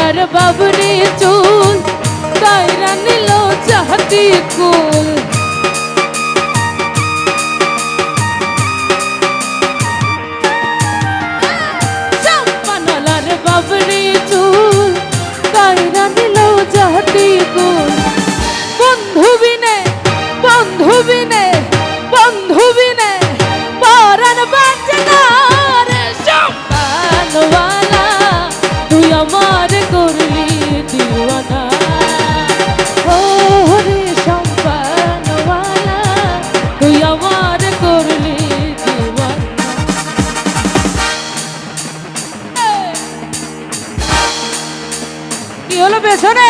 তার বাবরে চুল তাই রানিল চাহতি কুল personas.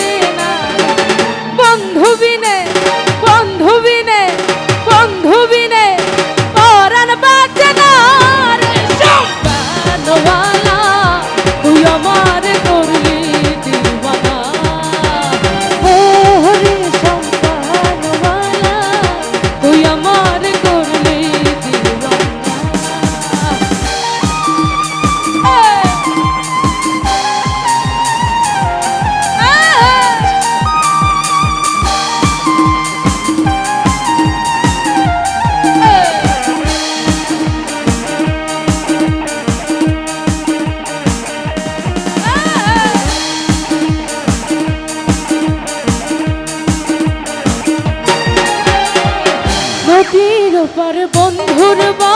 বন্ধুর বা